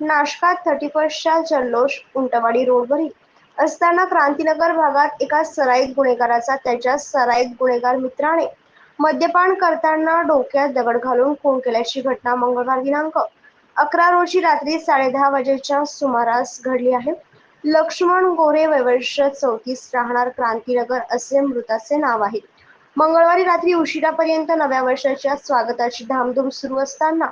नाशकात थर्टी फर्स्टचा जल्लोष उंटवाडी रोडवरील. असताना क्रांतीनगर भागात एका सराईत गुन्हेगाराचा त्याच्या सराईत गुन्हेगार मित्राने मद्यपान करताना डोक्यात दगड घालून खून केल्याची घटना मंगळवार दिनांक अकरा रोजी रात्री साडेदहा वाजेच्या सुमारास घडली आहे. लक्ष्मण गोरे वैवर्ष चौतीस राहणार क्रांतीनगर असे मृताचे नाव आहे. मंगळवारी रात्री उशिरापर्यंत नव्या वर्षाच्या स्वागताची धामधूम सुरू असताना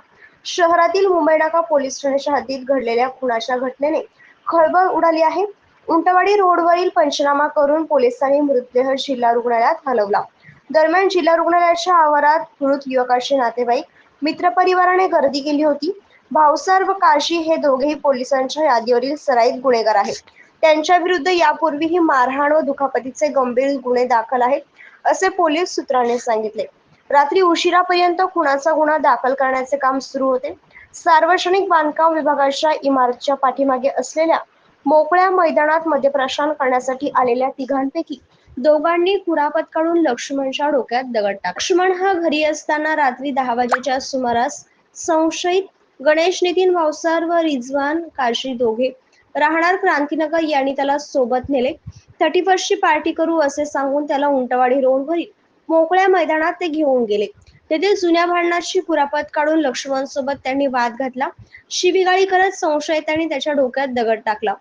शहरातील मुंबई नाका पोलीस ठाण्याच्या हद्दीत घडलेल्या खुनाच्या घटनेने खळबळ उडाली आहे. उंटवाडी रोडवरील पंचनामा करून पोलिसांनी मृतदेह जिल्हा रुग्णालयात हलवला. दरम्यान जिल्हा रुग्णालयाच्या आवारात मृत युवकाचे नातेवाईक मित्रपरिवाराने गर्दी केली होती. भावसार व काशी हे दोघेही पोलिसांच्या यादीवरील सराईत गुन्हेगार आहेत. त्यांच्या विरुद्ध यापूर्वीही मारहाण व दुखापतीचे गंभीर गुन्हे दाखल आहेत असे पोलीस सूत्रांनी सांगितले. रात्री उशिरापर्यंत खुनाचा गुन्हा दाखल करण्याचे काम सुरू होते. सार्वजनिक बांधकाम विभागाच्या इमारतीच्या पाठीमागे असलेल्या मोकळ्या मैदानात मद्यप्राशन करण्यासाठी आलेल्या तिघांपैकी दोघांनी कुरापत काढून लक्ष्मणच्या डोक्यात दगड टाक लक्ष्मण हा घरी असताना रात्री दहा वाजेच्या सुमारास संशयित गणेश नितीन भावसार व रिजवान काशी दोघे राहणार क्रांतीनगर यांनी त्याला सोबत नेले. थर्टी फर्स्टची पार्टी करू असे सांगून त्याला उंटवाडी रोडवरील मोकळ्या मैदानात ते घेऊन गेले. तेथे जुन्या भांडणाची कुरापत काढून लक्ष्मण सोबत त्यांनी वाद घातला. शिवीगाळी करत संशयितांनी त्याच्या डोक्यात दगड टाकला.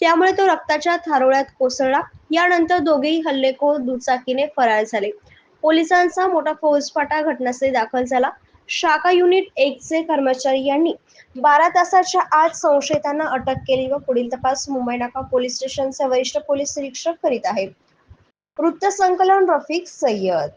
त्यामुळे तो रक्ताच्या थारोळ्यात कोसळला. यानंतर दोघेही हल्लेखोर दुचाकीने फरार झाले. पोलिसांचा मोठा फौजफाटा घटनास्थळी दाखल झाला. शाखा युनिट एक चे कर्मचारी यांनी बारा तासाच्या आत संशयितांना अटक केली व पुढील तपास मुंबई नाका पोलीस स्टेशनचे वरिष्ठ पोलीस निरीक्षक करीत आहेत. वृत्तसंकलन रफिक सय्यद.